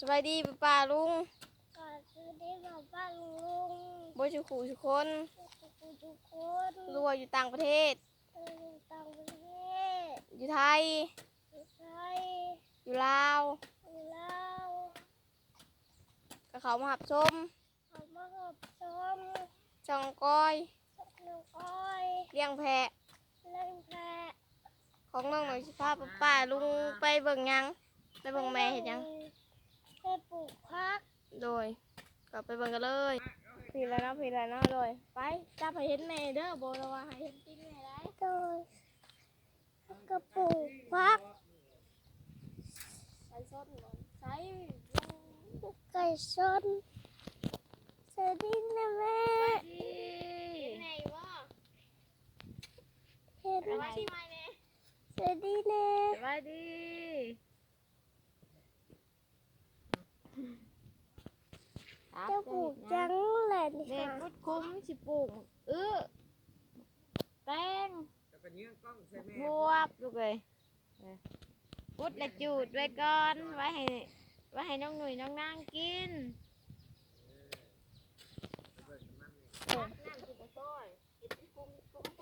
สบายดีป้าป้าลุงก่อนซื้อได้บอกป้าลุงลุงบ่ชุขู่ทุกคนทุกคนทุกคนรัวาอยู่ต่างประเทศเออต่างประเทศ อยู่ไทย อยู่ไทย อยู่ลาว อยู่ลาวกับเขามาหับชมเขามาขอบชมช่องก้อยน้องอ้อยเลี้ยงแพะเล่นแพะ ของน้องหน่อยสิพาป้าป้าลุงไปเบิ่งหยัง ไปเบิ่งแม่เห็นยัง ไปปลูกพักโดยก็ไปเบิ่งกันเลยพี่แล้วเนาะพี่แล้วเนาะโดยไปจับให้เห็นแม่เด้อโบระว่าให้เห็นจริงแม่ได้โดยกระปลูกพักไปส้นก่อนใช้ไก่ชนสวัสดีนะแม่ดีเห็นแม่อยู่บ่เห็นสวัสดีไหมแม่สวัสดีนะสวัสดี เจะปลูกจังแหละนี่เด็กค่ะพุดคุ้มสิปลูกเออแป้งจะเป็นเยื่อกล้องใช่ไหมบวบลูกเลยพุดละจูดไว้ก่อนไว้ให้ไว้ให้น้องหนุ่ยน้องนางกิน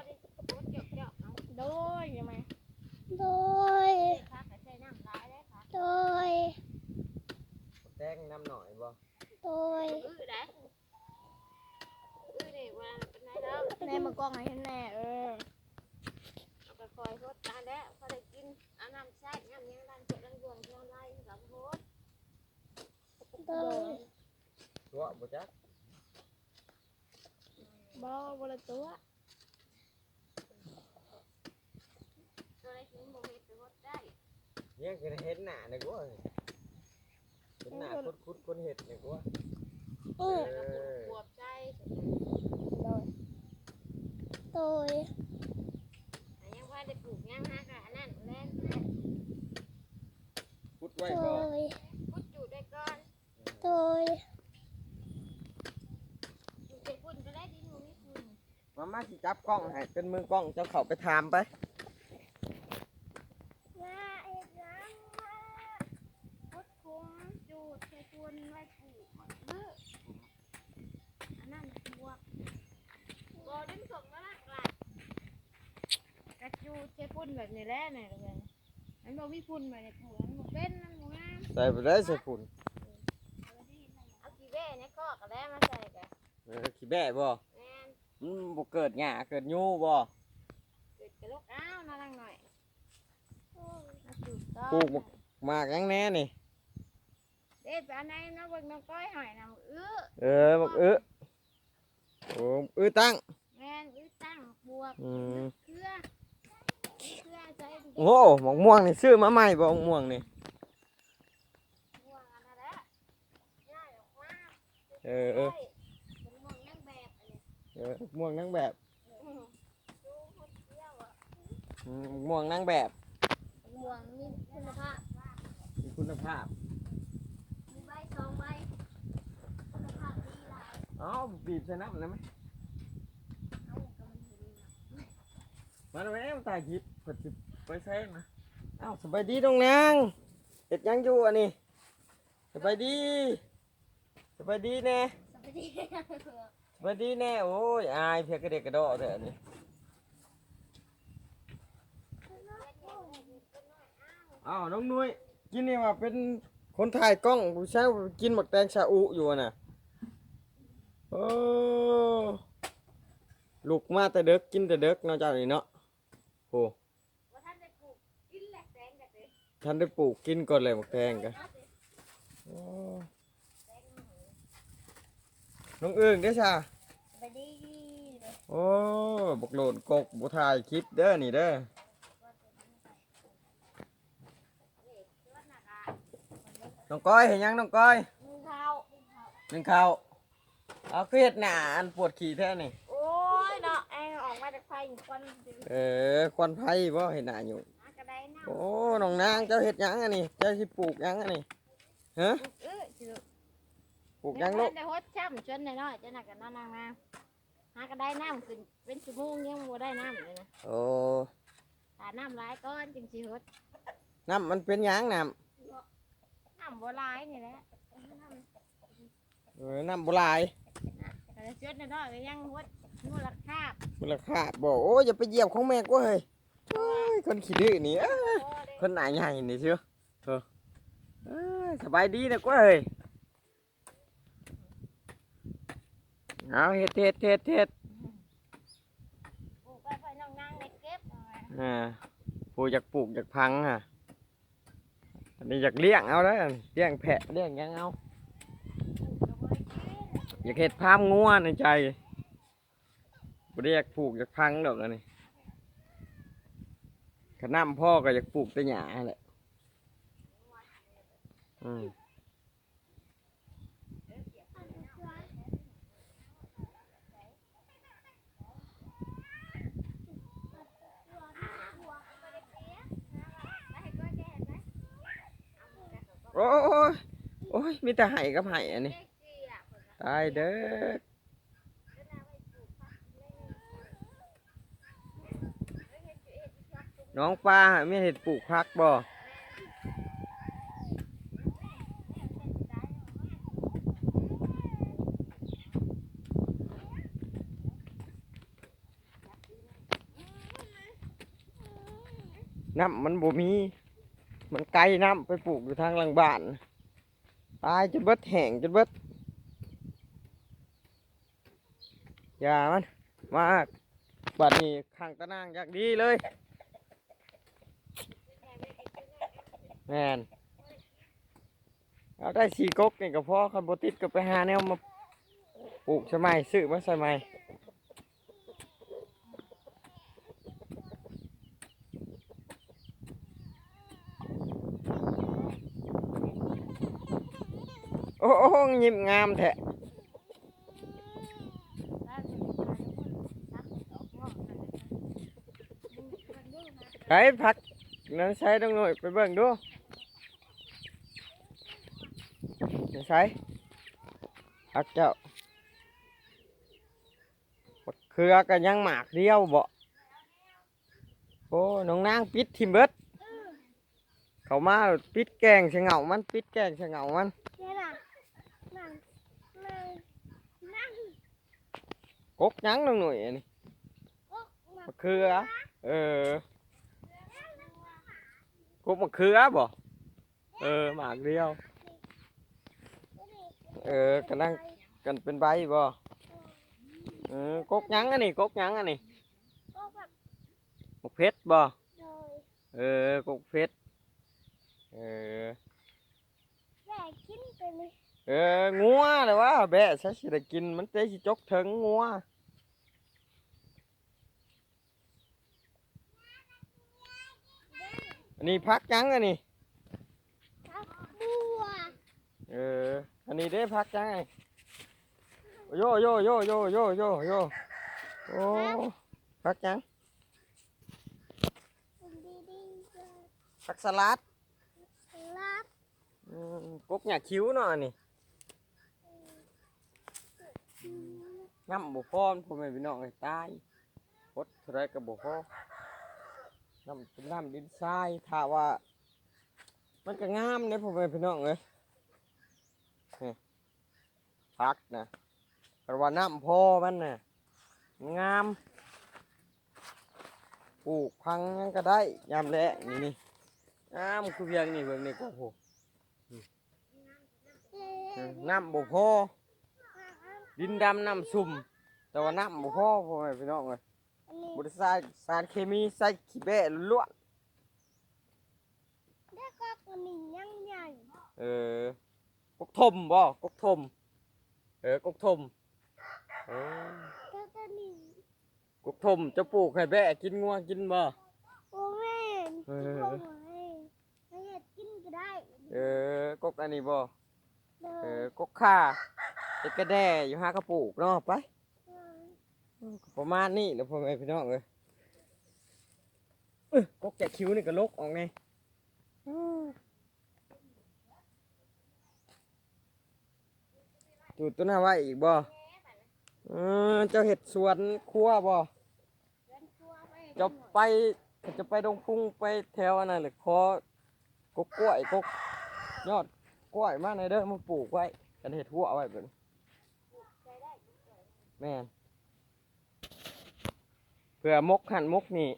ด้พุดเจาะเจาะเอาโดยยังไงโดยพักใส่น้ำร้ายได้ค่ะโดย แตงน้ำหน่อยบ่โดยอื้อได้อื้อนี่ว่าเป็นไงแล้วแน่มากล้องให้เห็นแน่เออเอาไปคอยพุดตาแล้วพอได้กินเอาน้ำใส่น้ำยังดันเจาะดันบวงน้ำลายกับพุดโดยตัวบ่จักบ่บ่ละตัวตัวไหนกินบ่เฮ็ดไปหมดได้เยื่อคือเห็นหน้าเนี่ยกูว่า เห็นหน้าคุดคุดคนเห็ดเนี่ยกูว่าเออเออบวบใจโดยอันยังว่าได้ปลูกยังฮะกะอันนั้นแล่นคุดไว้โดก่อนยพุดจูดได้ก่อนโดยจูดไปพุ่นก็ได้ดินบ่มีพุ่นมามาสิจับกล้องให้เป็นมือกล้องเจ้าเข้าไปถามไป มาเอ็ดน้ำมา พุดคุ้มจูดใส่พุ่นไว้ปลูกหมดมื้ออันนั้นบวบบ่ดึงส่งแล้วล่ะกลัดกระจูดใส่พุ่นแบบนี้แหละนี่เลย มันบ่มีพุ่นมาในปลูกมันบ่เป็นมันบ่งามใส่ไปได้ใส่ฝุ่นเอากี่แว่เนี่ยก็กระแลมาใส่กันเออขี้แบ่บ่แม่นมันบ่เกิดหญ้าเกิดยูบ่เกิดกระโลกอ้าวน่ารังหน่อยมาจูดต่อปลูกบ่มากยังแน่นี่ เด็ดไปอันไหนน้องเบิ่งน้องก้อยหอยน้ำอื้อเออบักเออโอ้อื้อตั้งแม่นอื้อตั้งบวกอืม เครือเครือใส่ โอ้หมกม่วงนี่ซื้อมาใหม่บ่หมกม่วงนี่วกอันนั้นแหละง่ายออกมาเออเออเป็นมองนั่งแบบหมกม่วงนางแบบดูคนเที่ยวอะอืมหมกม่วงนางแบบมีคุณภาพมีคุณภาพมีใบสองใบคุณภาพดีหลายอ้าบีบใส่น้ำได้ไหมมันเห็นมาแล้วแม่มาถ่ายคลิปเปิดสิ ไปใช้มาเอ้าสบายดีตรงนางเห็ดยังอยู่อันนี้สบายดีสบายดีแน่สวัสดีสบายดีแน่โอ้ยอายเพียกระเด็กกระโดดเถอะอันนี้อ้าวน้องนุ้ยกินนี่ว่าเป็นคนถ่ายกล้องผู้ชายกินหมกแตงชาอุอยู่น่ะโอ้ลูกมาแต่เด็กกินแต่เด็กเนาะเจ้านี่เนาะโอ้ ท่านได้ปลูกกินก่อนเลยหมกแตงกันน้องเอิงได้อชาสวัสดีโอ้บกโหลดกกบถ่ายคลิปเด้อนี่เด้อน้องก้อยเห็นยังน้องก้อยมึงเท้าหนึ่งข้าวเอาเครียดหนาอันปวดขี่แท้นี่โอ้ยเนาะแองออกมาจากไฟอีกคนดึงเออควันไผ่บ่เห็นหน้าอยู่ โอ้น้องนางเจ้าเห็ดหยังอันนี้เจ้าสิปลูกหยังอันนี้ฮะเออจิ๋วปลูกหยังลูกเดี๋ยวฮดช่ำจนน้อยๆจะหนักกันนอนมาหากระไดน้ำขึ้นเป็นชั่วโมงยังบ่ได้น้ำเลยนะโอ้ถ้าน้ำร้ายก้อนจึงสิฮดน้ำมันเป็นหยังน้น้ำำบัวลายนี่แหละเออน้ำบุหลายแต่ละชุดน้อยๆก็ยังวัดมูลค่ามูลค่าบอกโอ้ยอย่าไปเหยียบของแม่กูเฮ้ย เอ้ยคนขี้ดื้อนี่เอ้ยพอได้คนหนาใหญ่นี่เชียวเออเอ้ยสบายดีนะกูเฮ้ยเอาเฮ็ดเฮ็ดเฮ็ดเฮ็ดปลูกไปไปน้องนางได้เก็บเอาไว้อ่าผู้อยากปลูกอยากพังอะอันนี้อยากเลี้ยงเอาแล้วเลี้ยงแพะเลี้ยงหยังเอา ปลูกก็บ่ได้กินอยากเห็ดพามงัวในใจบ่ได้อยากปลูกอยากพังดอกอันนี้ ขน้ำพ่อก็อยากปลูกแต่หญ้าแหละอืมโอ้ย โอ้ย มีแต่ไห้กับไห้อันนี้ ตายเด้อ น้องปลาไม่เห็ดปลูกพักบ่น้ำมันบ่มี มันไกลน้ำไปปลูกอยู่ทางหลังบ้าน ตายจนเบิดแห้งจนเบิดอย่ามัน มาบัดนี้ข้างตะนางอยากดีเลย แมนเอาได้สี่ก๊กนี่ก็พอคันโบติดก็ไปหาแนวมาปลูกใช่ไหมซื้อมาใช่ไหมโอ้โหยิ้มงามแท้ไปพักนั่นใช้ต้องหน่อยไปเบิ่งดูนั่น ใช้พักเจ้าเครือกันยังหมากเดียวบ่โอ้น้องนางปิดทิมเบิดเขามาปิดแกงเสงเหงามันปิดแกงเสงเหงามันกกยังน้องหน่อยนนี้กุ๊กมาบักเครือเออกกมะเขือบ่เออหมากเดียว เออกันนั่งกันเป็นใบบ่เออกกยังอันนี้กกยังอันนี้กุ๊กแบบกกเพชรบ่โดยเออกกเพชรเออแม่กินไปเลยเอองัวเลยว่าแบะซะสิได้กินมันจะสิจกถึงงัวอันนี้พักยังอันนี้ครับบัวเออ อันนี้ได้พักยังไงโยโยโยโยโยโยโยโอ้พักยังคุณดีดีจะพักสลัดรับอืมกกหยาคิ้วเนาะอันนี่น้ำบุพอนพ่อแม่พี่น้องไอ้ตายพดเท่าไรกับบุพอน้ำเป็นน้ำดินทรายถ้าว่า มันก็งามเนี่ยพ่อแม่พี่น้องเลย นี่พักนะแต่ว่าน้ำพอมันน่ะงามปลูกพังหยังก็ได้ยามแล้นี่นี่งามคือเพียงนี่เบิ่งนี่ก็โหเอ๊ะน้ำบ่พอดินดำน้ำซุ่มแต่ว่าน้ำบ่พอพ่อแม่พี่น้องเลยอันนี้บริษัทสารเคมีใส่ขี้แบะล้วนแล้วก็ตัวนี้ยังใหญ่ๆเออ กกทมบ่กกทม เออกกทมเออแล้วตัวนี้กกทมจะปลูกให้แบะกินงัวกินบ่ โอ้แม่นเอกินอบ่ไหวไม่อยากกินก็ได้เออกกอันนี้บ่โดเอยอกกข่าเอ็ดกระแดอยู่หากระปลูกเนาะไปเออประมาณนี้แหล้วพ่อแม่พี่น้องเลยเอ้ยกกแกะคิ้วนี่ก็ลกออกไง จูดตัวหน้าไว้อีกบ่เออเจ้าเห็ดสวนครัวบ่เจะไปจะไปดงพุ่งไปแถวอันนั้นเลยขอกกกล้วยกกยอดกล้วยมาในอยเด้อมาปลูกไว้กันเห็ดหัวเอาไว้เป็นแม่นเพื่อมกหันมกนี่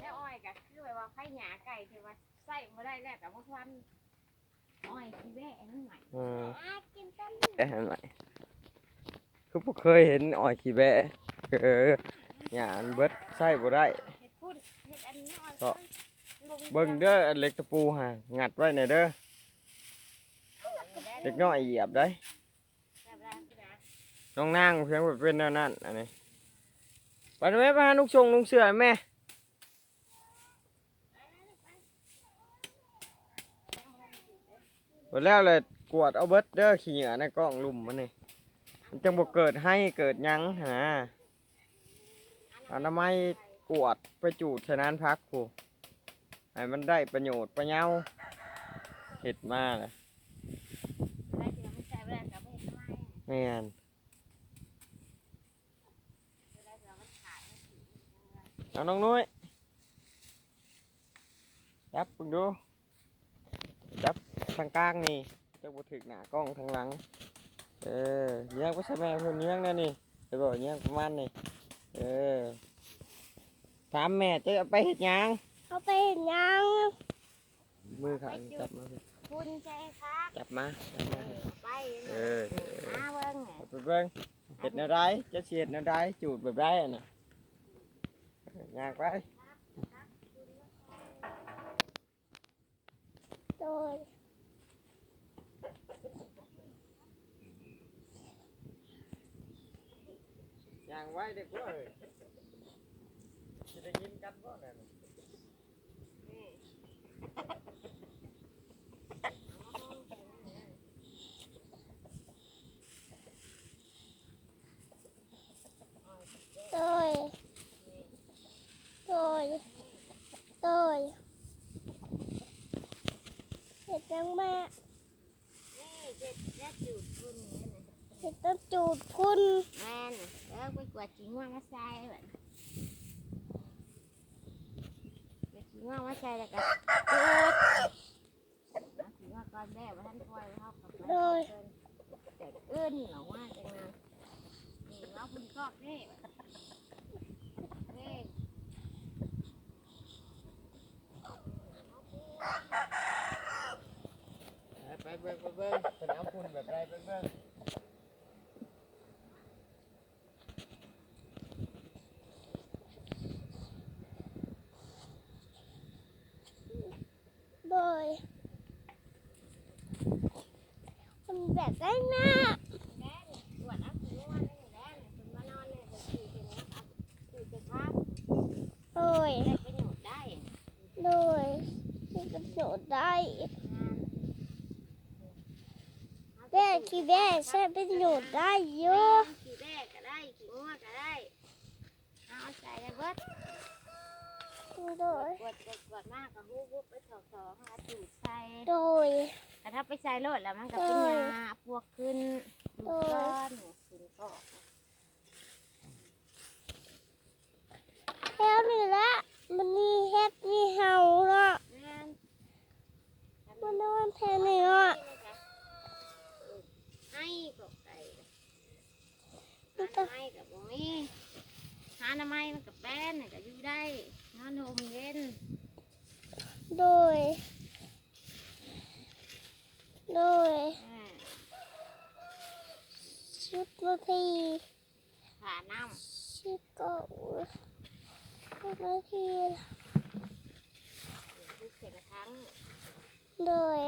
แล้วอ้อยก็คือแบบว่าไข่ หยาไก่ที่ว่าใส่มาได้แล้วกับพวกวันอ้อยที่แว่นั่นใหม่เอออากินต้นแต่หันไหนคือบ่เคยเห็นอ้อยขี้แบะเออหยาอันเบิดใส่บ่ได้ เห็ดพุ่นเห็ดอันนี้อ้อยก็ เบิ่งเด้ออันเล็กตะปูห่างัดไว้ในอยเด้อเด็กน้อยเหยียบได้ น้องนางเพียงแบบเป็นแนวนั้นอันนี้ไปดูไหมไปหาลูกชงลุงเสือแม่ หมดแล้วเลยกวดเอาเบิดเด้อขี้เหงื่อในกล้องลุ่มมันนี่มันจังบ่เกิดให้เกิดยังหนนะอนามัยกวดไปจูดชนานพักกูให้มันได้ประโยชน์ประเยาเห็ดมาเลยไม่เราไม่ใส่ไม่ได้กับไม่เห็ดทำไมแม่นได้ที่เราไม่ขายเอาน้องนุ้ยจับเพิ่งดูจับ ทางกลางนี่จะบ่ถึกหน้ากล้องทางหลัง เออเลี้ยงก็ใช่แม่เพิ่นเลี้ยงแน่นี่จะบอกเลี้ยงประมาณนี่เออถามแม่จะเอาไปเฮ็ดหยังเอาไปเห็นยังมือขาดจับมาสิคุณใจครับจับมาจับมาสิไปเออเออมาเบิ้งเอาไปเบิ่งเฮ็ดแนวใดจะสิเฮ็ดแนวใดจูดแบบใดอะน่ะเออย่างไป โดย ย่างไว้เด็กว่าเอ้ยสิได้ยินกันบ่นั่นโดยโดยโดยเห็ดยังแม่นี่เจ็ดแค่จุดคุณ นี่นะเห็ดต้นจูดคุณแม่นแล้วไปกวาดจิ้งว่ามาใส่แบบกวาดจิ้งว่ามาใส่แล้วก็จุดเอาจิ้งว่าก่อนแม่ว่าท่านคอยว่าเขากับมันแต่เอื้อนหรอว่าจังนะนี่เราคุณก็เด้เด้ไปเบิ่งไปเบิ่งสนามคุณแบบใดไปเบิ่ง โดย มันแบบได้แม่แม่นกวาดเอาจิ้งว่านี่แหละคุณมานอนเลยจะขี่เป็นนะครับขี่จะครับโดยได้ยชน์ได้โดยที่กระโดดได้แม่ขี้แม่ใช้ประโยน์ได้เยอะขี่แรกก็ได้ขี่งัวก็ได้เอาใส่เลยเบิดโดยกดกดกดมากก็ฮู้ฮู้ไปสองสองหาจูดใส่โดย แต่ถ้าไปใส่โลดแล้วมันก็เป็นเออยาพวกขึ้นเอลูกอก้อนขึ้นก็แค่นี้ละมันนี่เฮ็ดนี่เห่าละแม่นมันนอนแค่นี้ละให้กบไก่หาน้ำไม้กับบ่มีหาน้ำไม้มันกับแป้นก็อยู่ได้นอนห่มเย็น โดย โดยชุดนาทีผ่าน้ชุดก็ชุดนาทีำทุกเศษครั้งโดย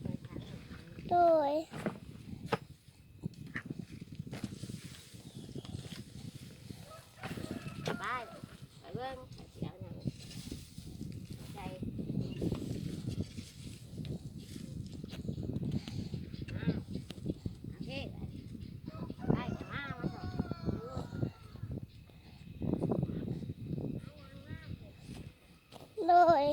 เศษครั้งโดยไปไปเบิ่งใจอ้าวโอเคได้จะมามาสอง โดย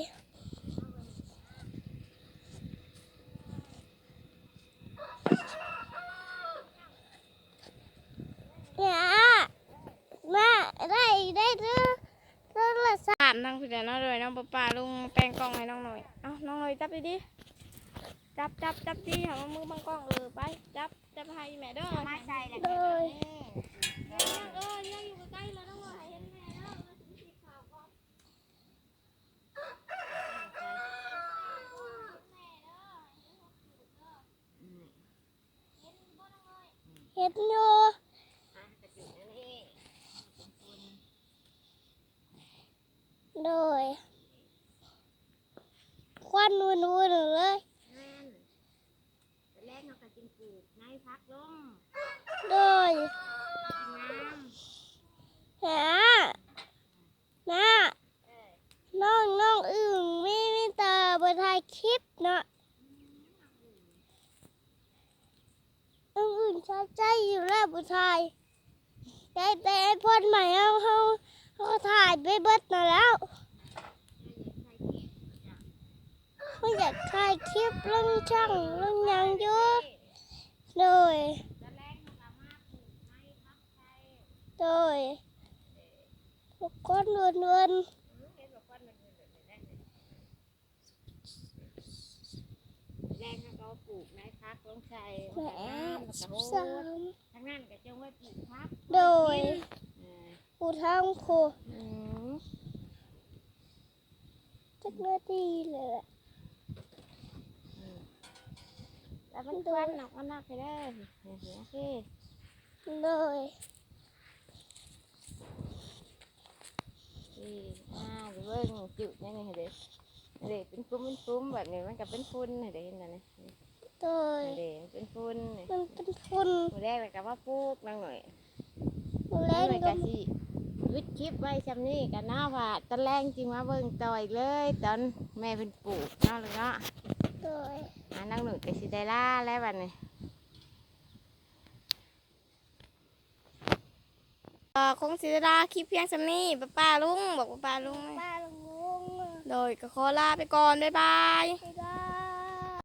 เนี่ยแม่ได้ได้เด้อโทรศัพท์นั่งพี่เดี๋ยวน้องเลยน้องป้าป้าลุงแปลงกล้องให้น้องหน่อย เอ้าน้องหน่อยจับดีดิจับจับจับดีหาว่ามือบังกล้องเออไป จับจับให้แม่เด้อมาใส่เลย โดย เออเลี้ยงอยู่ใกล้ๆแล้วน้องหน่อยเห็นแม่เด้อมาถึงสีขาวก่อน เห็นอยู่โดยควันนูนๆเลย แม่นแต่แรกเราก็กินปลูกในพักลง โดย กินน้ หาน้าน้องน้องอึ่งมีมีตาบนถ่าย คลิปเนาะน้องอึ่งชอบใจอยู่แล้วบนถ่ายแต่แต่ไอพ่นใหม่เอาเขาเขาถ่ายไปเบิดมาแล้วเขาอยากถ่ายคลิปลงช่องลงหยังอยู่โดยำแต่แรกเลยโดยทุกคนวนเห็นบอกว่ามันเป็นแบบนี้แรกเราก็ปลู กในพักลงใจๆแหมสสิบาสามมทางนั้นก็จะไว้ปลูกพักโดยเออผู้ทางผู้อืมจักเนื้อดีเลยอะแล้วมันควันหนักมันหนักไปได้เห็นไหมพี่โดยพี่อ่าหรือเบิ่งจุดนี่นี่เด็กเด็กเป็นฟุ้มเป็นฟุ้มแบบนี้มันก็เป็นฟุ้นนี่เด็กเห็นไหมนี่ โดยเด็กเป็นฟุ้นนี่มันเป็นฝุ่นหมูแรกเลยก็ว่าปลูกนั่งหน่อยแรนั่งงหน่อยก็ก็สิวิดคลิปไว้จำนี่กันหน้าว่าตอนแรกจริงมาเบิ่งต่อยเลย ตอนแม่เป็นปลูกเนาะเลยเนาะโดยอ่านั่งหนึ่งก็สิได้ล่าแล้วบัดนี้เอ่อคงสิได้ลาคลิปเพียงสำนี้ป้าป้าลุงบอกป้าป้าลุงป้าลุงโดยก็ขอลาไปก่อน บ๊ายบาย บ๊ายบาย